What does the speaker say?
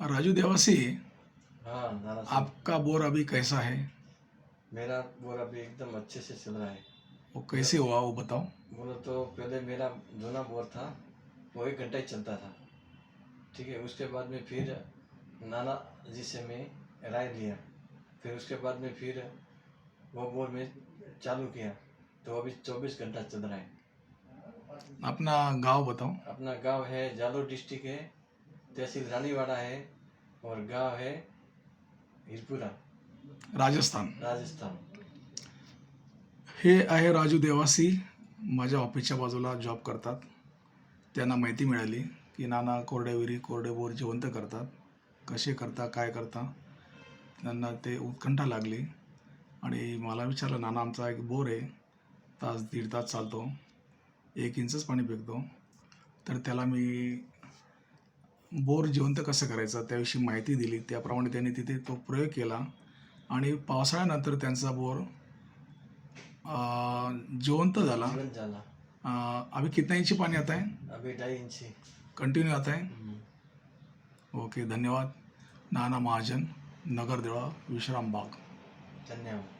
राजू देवासी हाँ साहब। आपका बोर अभी कैसा है? मेरा बोर अभी एकदम अच्छे से चल रहा है। वो कैसे हुआ वो बताओ। बोलो तो पहले मेरा दोना बोर था वो एक घंटा ही चलता था। ठीक है उसके बाद में फिर नाना जी से मैं राय लिया। फिर उसके बाद में फिर वो बोर में चालू किया। तो अभी चौबीस घंटा चल रहा है। अपना गाँव बताओ। अपना गाँव है जालोर डिस्ट्रिक्ट है। तहसील रानीवाड़ा है और गांव है हिरपुरा. राजस्थान. राजस्थान. हे आहे राजू देवासी. माझ्या ऑफिसच्या बाजूला जॉब करतात. त्यांना माहिती मिळाली की नाना कोरडे विहिरी कोरडे बोर जिवंत करतात. कसे करता काय करता त्यांना ते उत्कंठा लागली. आणि मला विचारलं नाना आमचा एक बोर आहे. तास दीड तास चालतो. एक इंचच पाणी फेकतो. तर त्याला मी बोर जिवंत कसं करायचं त्याविषयी माहिती दिली. त्याप्रमाणे त्यांनी तिथे तो प्रयोग केला. आणि पावसाळ्यानंतर त्यांचा बोर जिवंत झाला. अभी कितना इंची पानी आता है अभी ढाई इंची. कंटिन्यू आता है. ओके धन्यवाद. नाना महाजन नगरदेवळा विश्रामबाग. धन्यवाद.